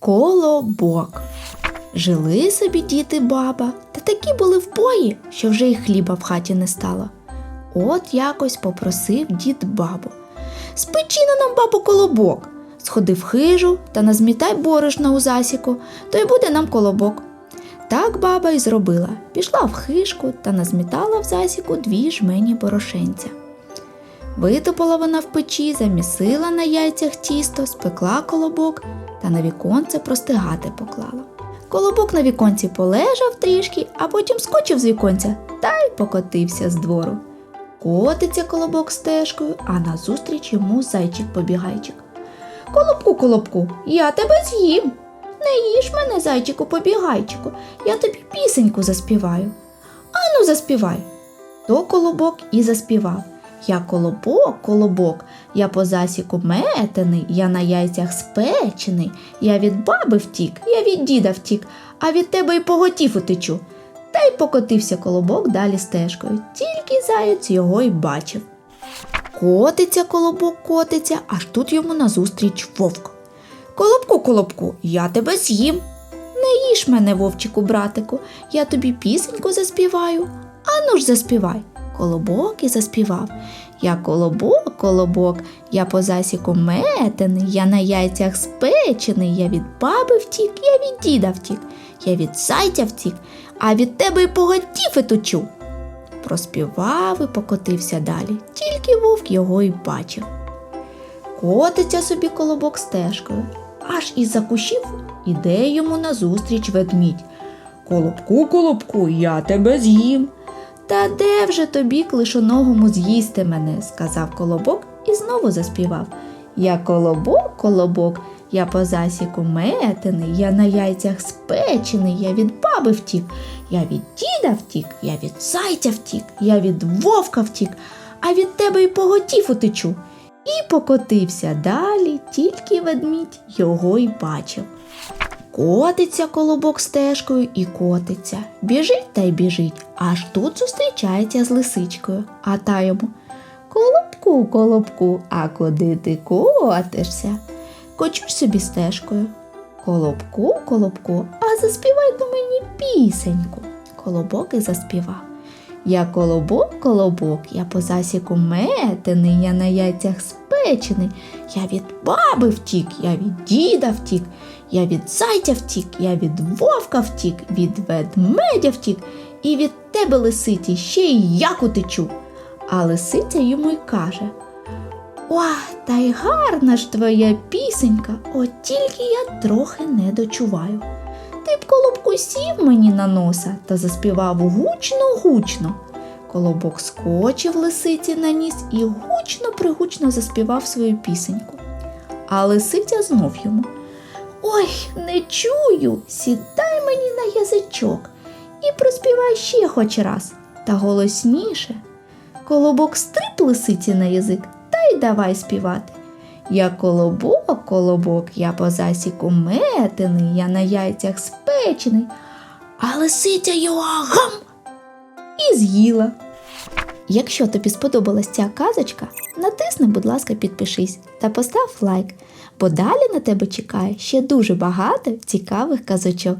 Колобок. Жили собі діти баба, та такі були вбої, що вже й хліба в хаті не стало. От якось попросив дід бабу. Спечи на нам, бабу, колобок. Сходи в хижу та назмітай борошна у засіку, то й буде нам колобок. Так баба й зробила. Пішла в хишку та назмітала в засіку дві жмені борошенця. Витопала вона в печі, замісила на яйцях тісто, спекла колобок та на віконце простигати поклала. Колобок на віконці полежав трішки, а потім скочив з віконця та й покотився з двору. Котиться колобок стежкою, а назустріч йому зайчик-побігайчик. Колобку, колобку, я тебе з'їм. Не їж мене, зайчику побігайчику, я тобі пісеньку заспіваю. Ану, заспівай. То колобок і заспівав. Я колобок, колобок, я по засіку метений, я на яйцях спечений, я від баби втік, я від діда втік, а від тебе й поготів утечу. Та й покотився колобок далі стежкою, тільки заєць його й бачив. Котиться колобок, котиться, аж тут йому назустріч вовк. Колобку, колобку, я тебе з'їм. Не їж мене, вовчику, братику, я тобі пісеньку заспіваю. Ану ж заспівай. Колобок і заспівав. Я колобок, колобок, я по засіку метений, я на яйцях спечений, я від баби втік, я від діда втік, я від зайця втік, а від тебе й поготів і тучу. Проспівав і покотився далі, тільки вовк його й бачив. Котиться собі колобок стежкою, аж із-за кущів іде йому назустріч ведмідь. Колобку, колобку, я тебе з'їм. Та де вже тобі клишоногому з'їсти мене, сказав колобок і знову заспівав. Я колобок, колобок, я по засіку метений, я на яйцях спечений, я від баби втік, я від діда втік, я від зайця втік, я від вовка втік, а від тебе й поготів утечу. І покотився далі, тільки ведмідь його й бачив. Котиться колобок стежкою і котиться, біжить та й біжить, аж тут зустрічається з лисичкою, а та йому Колобку, колобку, а куди ти котишся? Кочусь собі стежкою. Колобку, колобку, а заспівай до мені пісеньку. Колобок і заспівав. Я колобок, колобок, я по засіку метений, я на яйцях спечений, я від баби втік, я від діда втік, я від зайця втік, я від вовка втік, від ведмедя втік, і від тебе, лисиці, ще й як утечу. А лисиця йому й каже Ох, та й гарна ж твоя пісенька, от тільки я трохи не дочуваю. Ти б колобку сів мені на носа та заспівав гучно гучно. Колобок скочив лисиці на ніс і гучно пригучно заспівав свою пісеньку. А лисиця знов йому Ой, не чую, сідай мені на язичок і проспівай ще хоч раз, та голосніше. Колобок стрип лисиці на язик та й давай співати. Я колобок, колобок, я по засіку метений, я на яйцях спечений, а лисиця його гам і з'їла. Якщо тобі сподобалась ця казочка, натисни, будь ласка, підпишись та постав лайк, бо далі на тебе чекає ще дуже багато цікавих казочок.